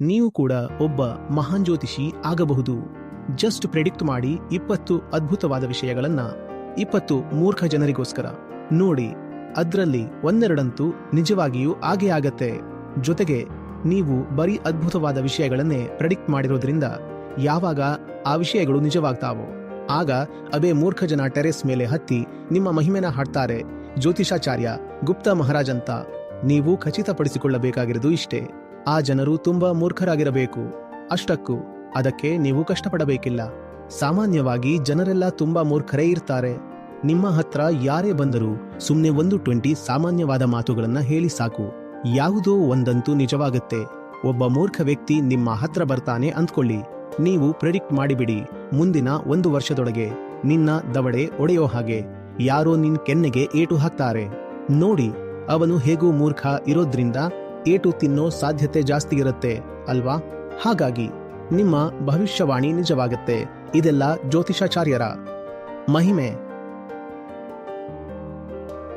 ನೀವು ಕೂಡ ಒಬ್ಬ ಮಹಾನ್ ಜ್ಯೋತಿಷಿ ಆಗಬಹುದು. ಜಸ್ಟ್ ಪ್ರೆಡಿಕ್ಟ್ ಮಾಡಿ ಇಪ್ಪತ್ತು ಅದ್ಭುತವಾದ ವಿಷಯಗಳನ್ನ, ಇಪ್ಪತ್ತು ಮೂರ್ಖ ಜನರಿಗೋಸ್ಕರ. ನೋಡಿ, ಅದರಲ್ಲಿ ಒಂದೆರಡಂತೂ ನಿಜವಾಗಿಯೂ ಆಗೇ ಆಗತ್ತೆ. ಜೊತೆಗೆ, ನೀವು ಬರೀ ಅದ್ಭುತವಾದ ವಿಷಯಗಳನ್ನೇ ಪ್ರೆಡಿಕ್ಟ್ ಮಾಡಿರೋದ್ರಿಂದ ಯಾವಾಗ ಆ ವಿಷಯಗಳು ನಿಜವಾಗ್ತಾವೋ. ಆಗ ಅಬೇ ಮೂರ್ಖ ಜನ ಟೆರೆಸ್ ಮೇಲೆ ಹತ್ತಿ ನಿಮ್ಮ ಮಹಿಮೆನ ಹಾಡ್ತಾರೆ, ಜ್ಯೋತಿಷಾಚಾರ್ಯ, ಗುಪ್ತ ಮಹಾರಾಜಂತ ನೀವು ಖಚಿತಪಡಿಸಿಕೊಳ್ಳಬೇಕಾಗಿರೋದು ಇಷ್ಟೇ. ಆ ಜನರು ತುಂಬಾ ಮೂರ್ಖರಾಗಿರಬೇಕು. ಅಷ್ಟಕ್ಕೂ, ಅದಕ್ಕೆ ನೀವು ಕಷ್ಟಪಡಬೇಕಿಲ್ಲ. ಸಾಮಾನ್ಯವಾಗಿ ಜನರೆಲ್ಲ ತುಂಬಾ ಮೂರ್ಖರೇ ಇರ್ತಾರೆ. ನಿಮ್ಮ ಹತ್ರ ಯಾರೇ ಬಂದರೂ ಸುಮ್ಮನೆ ಒಂದು ಟ್ವೆಂಟಿ ಸಾಮಾನ್ಯವಾದ ಮಾತುಗಳನ್ನು ಹೇಳಿ ಸಾಕು. ಯಾವುದೋ ಒಂದಂತೂ ನಿಜವಾಗುತ್ತೆ. ಒಬ್ಬ ಮೂರ್ಖ ವ್ಯಕ್ತಿ ನಿಮ್ಮ ಹತ್ರ ಬರ್ತಾನೆ ಅಂದ್ಕೊಳ್ಳಿ. ನೀವು ಪ್ರೆಡಿಕ್ಟ್ ಮಾಡಿಬಿಡಿ. ಮುಂದಿನ ಒಂದು ವರ್ಷದೊಳಗೆ ನಿನ್ನ ದವಡೆ ಒಡೆಯೋ ಹಾಗೆ. ಯಾರೋ ನಿನ್ ಕೆನ್ನೆಗೆ ಏಟು ಹಾಕ್ತಾರೆ. ನೋಡಿ, ಅವನು ಹೇಗೂ ಮೂರ್ಖ ಇರೋದ್ರಿಂದ ಏಟು ತಿನ್ನೋ ಸಾಧ್ಯತೆ ಜಾಸ್ತಿ ಇರುತ್ತೆ ಅಲ್ವಾ? ಹಾಗಾಗಿ ನಿಮ್ಮ ಭವಿಷ್ಯವಾಣಿ ನಿಜವಾಗುತ್ತೆ. ಇದೆಲ್ಲ ಜ್ಯೋತಿಷಾಚಾರ್ಯರ ಮಹಿಮೆ.